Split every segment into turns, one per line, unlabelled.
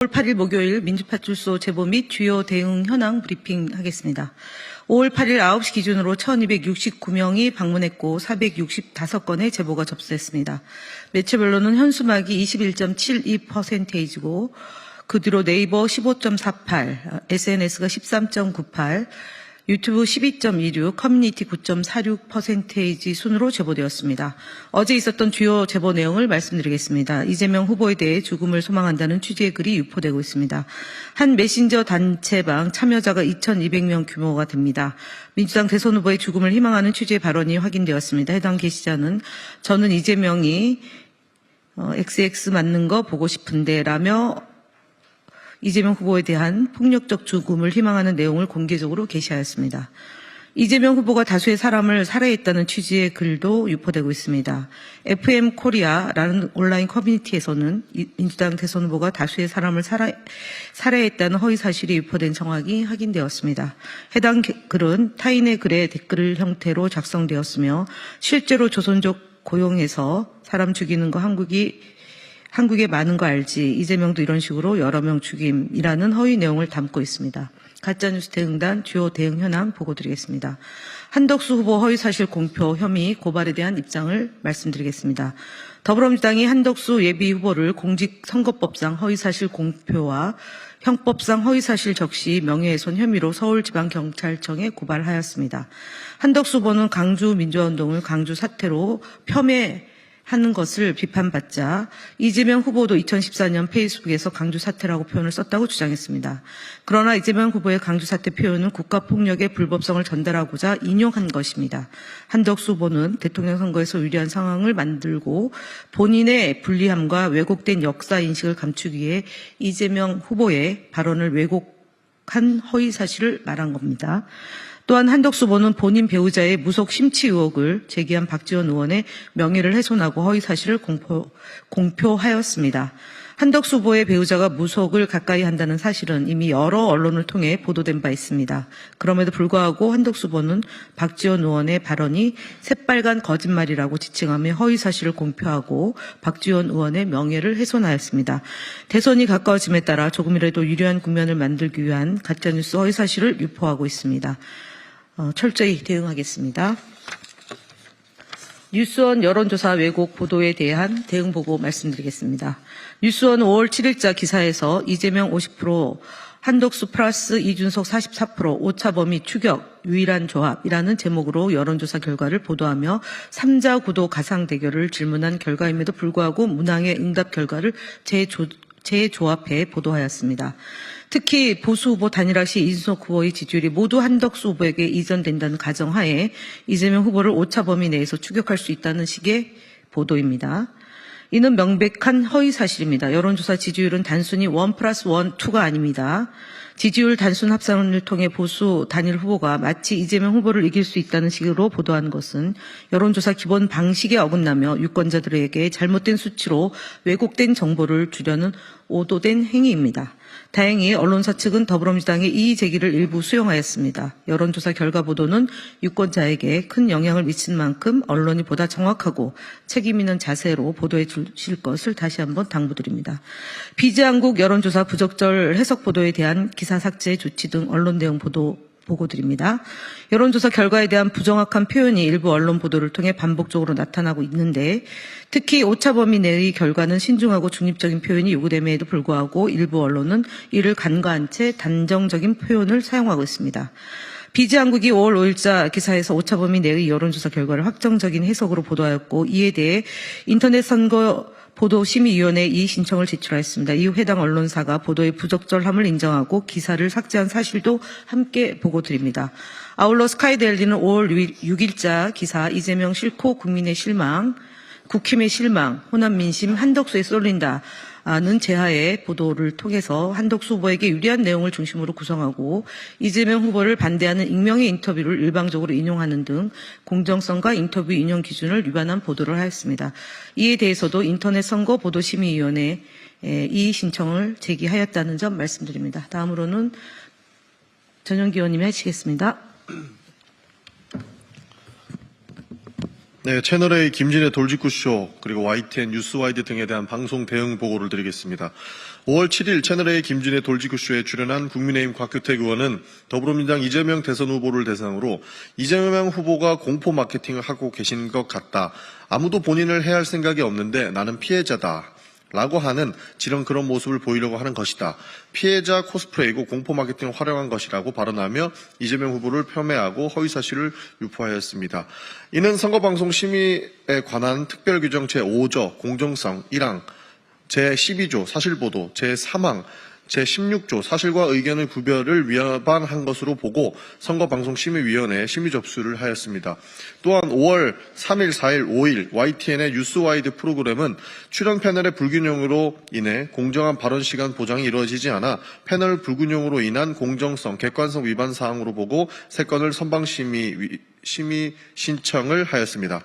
5월 8일 목요일 민주파 출소 제보 및 주요 대응 현황 브리핑 하겠습니다. 5월 8일 9시 기준으로 1269명이 방문했고 465건의 제보가 접수됐습니다. 매체별로는 현수막이 21.72%이고 그 뒤로 네이버 15.48, SNS가 13.98, 유튜브 12.26, 커뮤니티 9.46%지 순으로 제보되었습니다. 어제 있었던 주요 제보 내용을 말씀드리겠습니다. 이재명 후보에 대해 죽음을 소망한다는 취지의 글이 유포되고 있습니다. 한 메신저 단체방 참여자가 2,200명 규모가 됩니다. 민주당 대선 후보의 죽음을 희망하는 취지의 발언이 확인되었습니다. 해당 게시자는 저는 이재명이 어, XX 맞는 거 보고 싶은데 라며 이재명 후보에 대한 폭력적 죽음을 희망하는 내용을 공개적으로 게시하였습니다. 이재명 후보가 다수의 사람을 살해했다는 취지의 글도 유포되고 있습니다. FM 코리아라는 온라인 커뮤니티에서는 이- 민주당 대선 후보가 다수의 사람을 살해, 살해했다는 허위 사실이 유포된 정황이 확인되었습니다. 해당 게- 글은 타인의 글에 댓글 형태로 작성되었으며 실제로 조선족 고용해서 사람 죽이는 거 한국이 한국에 많은 거 알지 이재명도 이런 식으로 여러 명 죽임이라는 허위 내용을 담고 있습니다. 가짜뉴스 대응단 주요 대응 현황 보고 드리겠습니다. 한덕수 후보 허위 사실 공표 혐의 고발에 대한 입장을 말씀드리겠습니다. 더불어민주당이 한덕수 예비 후보를 공직선거법상 허위 사실 공표와 형법상 허위 사실 적시 명예훼손 혐의로 서울지방경찰청에 고발하였습니다. 한덕수 후보는 강주 민주화운동을 강주 사태로 폄훼 하는 것을 비판받자 이재명 후보도 2014년 페이스북에서 강주 사태라고 표현을 썼다고 주장했습니다. 그러나 이재명 후보의 강주 사태 표현은 국가폭력의 불법성을 전달하고자 인용한 것입니다. 한덕수 후보는 대통령 선거에서 유리한 상황을 만들고 본인의 불리함과 왜곡된 역사 인식을 감추기 위해 이재명 후보의 발언을 왜곡한 허위 사실을 말한 겁니다. 또한 한덕수 후보는 본인 배우자의 무속 심취 의혹을 제기한 박지원 의원의 명예를 훼손하고 허위 사실을 공포, 공표하였습니다. 한덕수 후보의 배우자가 무속을 가까이 한다는 사실은 이미 여러 언론을 통해 보도된 바 있습니다. 그럼에도 불구하고 한덕수 후보는 박지원 의원의 발언이 새빨간 거짓말이라고 지칭하며 허위 사실을 공표하고 박지원 의원의 명예를 훼손하였습니다. 대선이 가까워짐에 따라 조금이라도 유리한 국면을 만들기 위한 가짜뉴스 허위 사실을 유포하고 있습니다. 어, 철저히 대응하겠습니다. 뉴스원 여론조사 왜곡 보도에 대한 대응 보고 말씀드리겠습니다. 뉴스원 5월 7일자 기사에서 이재명 50%, 한덕수 플러스 이준석 44%, 오차 범위 추격, 유일한 조합이라는 제목으로 여론조사 결과를 보도하며 3자 구도 가상 대결을 질문한 결과임에도 불구하고 문항의 응답 결과를 재조, 재조합해 보도하였습니다. 특히 보수 후보 단일화 시 이준석 후보의 지지율이 모두 한덕수 후보에게 이전된다는 가정하에 이재명 후보를 오차 범위 내에서 추격할 수 있다는 식의 보도입니다. 이는 명백한 허위 사실입니다. 여론조사 지지율은 단순히 원 플러스 원, 투가 아닙니다. 지지율 단순 합산을 통해 보수 단일 후보가 마치 이재명 후보를 이길 수 있다는 식으로 보도한 것은 여론조사 기본 방식에 어긋나며 유권자들에게 잘못된 수치로 왜곡된 정보를 주려는 오도된 행위입니다. 다행히 언론사 측은 더불어민주당의 이의 제기를 일부 수용하였습니다. 여론조사 결과 보도는 유권자에게 큰 영향을 미친 만큼 언론이 보다 정확하고 책임 있는 자세로 보도해 주실 것을 다시 한번 당부드립니다. 비제한국 여론조사 부적절 해석 보도에 대한 기사 삭제 조치 등 언론 내용 보도 보고드립니다. 여론조사 결과에 대한 부정확한 표현이 일부 언론 보도를 통해 반복적으로 나타나고 있는데 특히 오차 범위 내의 결과는 신중하고 중립적인 표현이 요구됨에도 불구하고 일부 언론은 이를 간과한 채 단정적인 표현을 사용하고 있습니다. 비지한국이 5월 5일자 기사에서 오차 범위 내의 여론조사 결과를 확정적인 해석으로 보도하였고 이에 대해 인터넷 선거 보도심의위원회에 이 신청을 제출하였습니다. 이후 해당 언론사가 보도의 부적절함을 인정하고 기사를 삭제한 사실도 함께 보고 드립니다. 아울러 스카이데일리는 5월 6일자 기사 이재명 싫고 국민의 실망, 국힘의 실망, 호남 민심 한덕수에 쏠린다. 는 제하의 보도를 통해서 한덕수 후보에게 유리한 내용을 중심으로 구성하고 이재명 후보를 반대하는 익명의 인터뷰를 일방적으로 인용하는 등 공정성과 인터뷰 인용 기준을 위반한 보도를 하였습니다. 이에 대해서도 인터넷 선거 보도심의위원회에 이 신청을 제기하였다는 점 말씀드립니다. 다음으로는 전영기 의원님이 하시겠습니다.
네, 채널A 김진의 돌직구쇼 그리고 YTN 뉴스와이드 등에 대한 방송 대응 보고를 드리겠습니다. 5월 7일 채널A 김진의 돌직구쇼에 출연한 국민의힘 곽규택 의원은 더불어민주당 이재명 대선 후보를 대상으로 이재명 후보가 공포 마케팅을 하고 계신 것 같다. 아무도 본인을 해할 생각이 없는데 나는 피해자다. 라고 하는 지런 그런 모습을 보이려고 하는 것이다. 피해자 코스프레이고 공포 마케팅을 활용한 것이라고 발언하며 이재명 후보를 폄훼하고 허위사실을 유포하였습니다. 이는 선거방송 심의에 관한 특별규정 제5조 공정성 1항 제12조 사실보도, 제3항, 제16조 사실과 의견의 구별을 위반한 것으로 보고 선거방송심의위원회에 심의 접수를 하였습니다. 또한 5월 3일, 4일, 5일 YTN의 뉴스와이드 프로그램은 출연 패널의 불균형으로 인해 공정한 발언 시간 보장이 이루어지지 않아 패널 불균형으로 인한 공정성, 객관성 위반 사항으로 보고 세 건을 선방심의 위- 심의 신청을 하였습니다.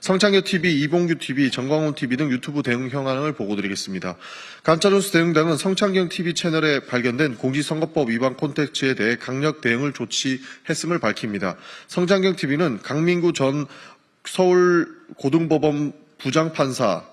성창교 TV, 이봉규 TV, 정광훈 TV 등 유튜브 대응 현황을 보고드리겠습니다. 감찰뉴스 대응단은 성창경 TV 채널에 발견된 공직선거법 위반 콘텐츠에 대해 강력 대응을 조치했음을 밝힙니다. 성창경 TV는 강민구 전 서울 고등법원 부장판사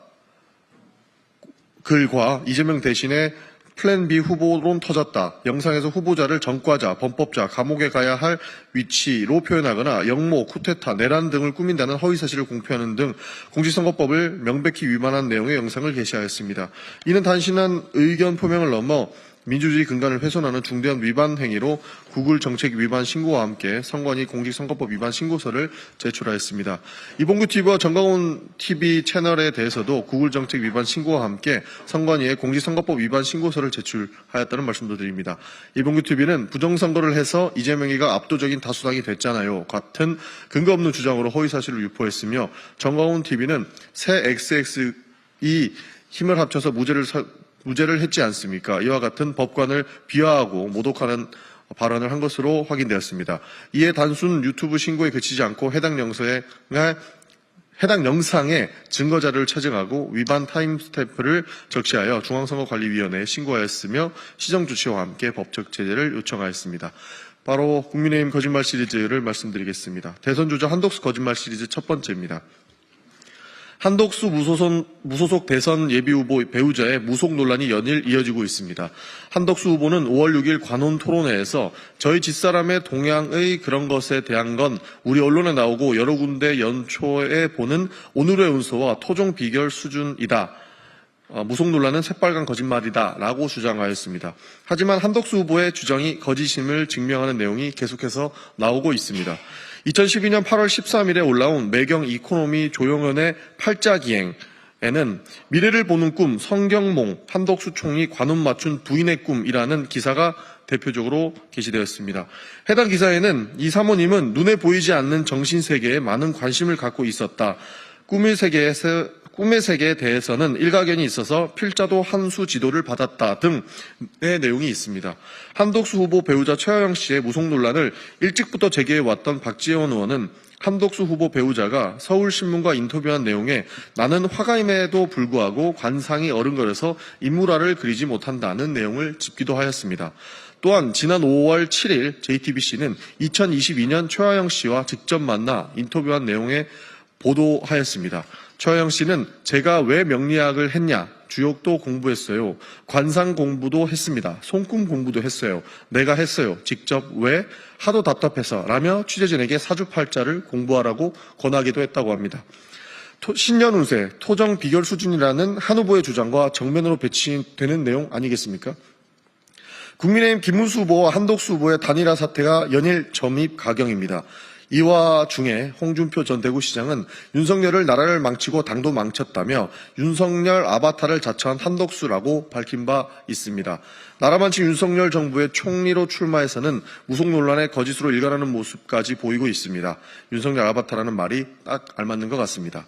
글과 이재명 대신에 플랜 B 후보론 터졌다. 영상에서 후보자를 전과자, 범법자, 감옥에 가야 할 위치로 표현하거나 영모, 쿠데타, 내란 등을 꾸민다는 허위 사실을 공표하는 등 공직선거법을 명백히 위반한 내용의 영상을 게시하였습니다. 이는 단순한 의견 표명을 넘어 민주주의 근간을 훼손하는 중대한 위반 행위로 구글 정책 위반 신고와 함께 선관위 공직선거법 위반 신고서를 제출하였습니다. 이봉규 TV와 정강훈 TV 채널에 대해서도 구글 정책 위반 신고와 함께 선관위에 공직선거법 위반 신고서를 제출하였다는 말씀도 드립니다. 이봉규 TV는 부정선거를 해서 이재명이가 압도적인 다수당이 됐잖아요. 같은 근거 없는 주장으로 허위사실을 유포했으며 정강훈 TV는 새 XX이 힘을 합쳐서 무죄를 사- 무죄를 했지 않습니까? 이와 같은 법관을 비하하고 모독하는 발언을 한 것으로 확인되었습니다. 이에 단순 유튜브 신고에 그치지 않고 해당 영상에 해당 영상의 증거 자료를 채증하고 위반 타임스탬프를 적시하여 중앙선거관리위원회에 신고하였으며 시정 조치와 함께 법적 제재를 요청하였습니다. 바로 국민의힘 거짓말 시리즈를 말씀드리겠습니다. 대선 주자 한독수 거짓말 시리즈 첫 번째입니다. 한독수 무소속, 무소속 대선 예비후보 배우자의 무속 논란이 연일 이어지고 있습니다. 한덕수 후보는 5월 6일 관훈 토론회에서 저희 집사람의 동향의 그런 것에 대한 건 우리 언론에 나오고 여러 군데 연초에 보는 오늘의 운소와 토종 비결 수준이다. 어, 무속 논란은 새빨간 거짓말이다 라고 주장하였습니다. 하지만 한덕수 후보의 주장이 거짓임을 증명하는 내용이 계속해서 나오고 있습니다. 2012년 8월 13일에 올라온 매경 이코노미 조용현의 팔자기행에는 미래를 보는 꿈, 성경몽, 한덕수 총리 관훈 맞춘 부인의 꿈이라는 기사가 대표적으로 게시되었습니다. 해당 기사에는 이 사모님은 눈에 보이지 않는 정신세계에 많은 관심을 갖고 있었다. 꿈의 세계에서 꿈의 세계에 대해서는 일가견이 있어서 필자도 한수 지도를 받았다 등의 내용이 있습니다. 한독수 후보 배우자 최하영 씨의 무속 논란을 일찍부터 제기해왔던 박지원 의원은 한독수 후보 배우자가 서울신문과 인터뷰한 내용에 나는 화가임에도 불구하고 관상이 어른거려서 인물화를 그리지 못한다는 내용을 짚기도 하였습니다. 또한 지난 5월 7일 JTBC는 2022년 최하영 씨와 직접 만나 인터뷰한 내용에 보도하였습니다. 최하영 씨는 제가 왜 명리학을 했냐? 주역도 공부했어요. 관상 공부도 했습니다. 손금 공부도 했어요. 내가 했어요. 직접 왜? 하도 답답해서 라며 취재진에게 사주팔자를 공부하라고 권하기도 했다고 합니다. 토- 신년 운세, 토정 비결 수준이라는 한 후보의 주장과 정면으로 배치되는 내용 아니겠습니까? 국민의힘 김문수 후보와 한독수 후보의 단일화 사태가 연일 점입 가경입니다. 이와 중에 홍준표 전 대구시장은 윤석열을 나라를 망치고 당도 망쳤다며 윤석열 아바타를 자처한 한덕수라고 밝힌 바 있습니다. 나라 망친 윤석열 정부의 총리로 출마해서는 무속 논란의 거짓으로 일관하는 모습까지 보이고 있습니다. 윤석열 아바타라는 말이 딱 알맞는 것 같습니다.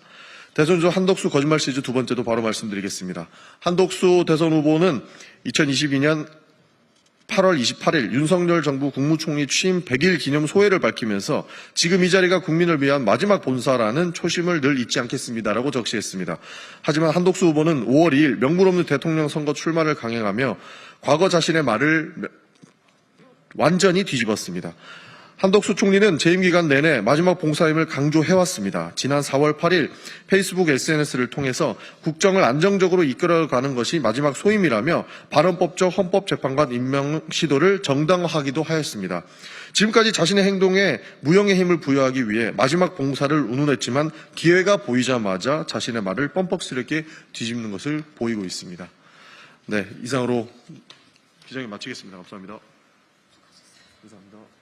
대선 주 한덕수 거짓말 시리즈 두 번째도 바로 말씀드리겠습니다. 한덕수 대선 후보는 2022년 8월 28일 윤석열 정부 국무총리 취임 100일 기념 소회를 밝히면서 지금 이 자리가 국민을 위한 마지막 본사라는 초심을 늘 잊지 않겠습니다라고 적시했습니다. 하지만 한독수 후보는 5월 2일 명분 없는 대통령 선거 출마를 강행하며 과거 자신의 말을 완전히 뒤집었습니다. 한덕수 총리는 재임 기간 내내 마지막 봉사임을 강조해왔습니다. 지난 4월 8일 페이스북 SNS를 통해서 국정을 안정적으로 이끌어가는 것이 마지막 소임이라며 발언법적 헌법재판관 임명 시도를 정당화하기도 하였습니다. 지금까지 자신의 행동에 무형의 힘을 부여하기 위해 마지막 봉사를 운운했지만 기회가 보이자마자 자신의 말을 뻔뻑스럽게 뒤집는 것을 보이고 있습니다. 네, 이상으로 기정이 마치겠습니다. 감사합니다. 감사합니다.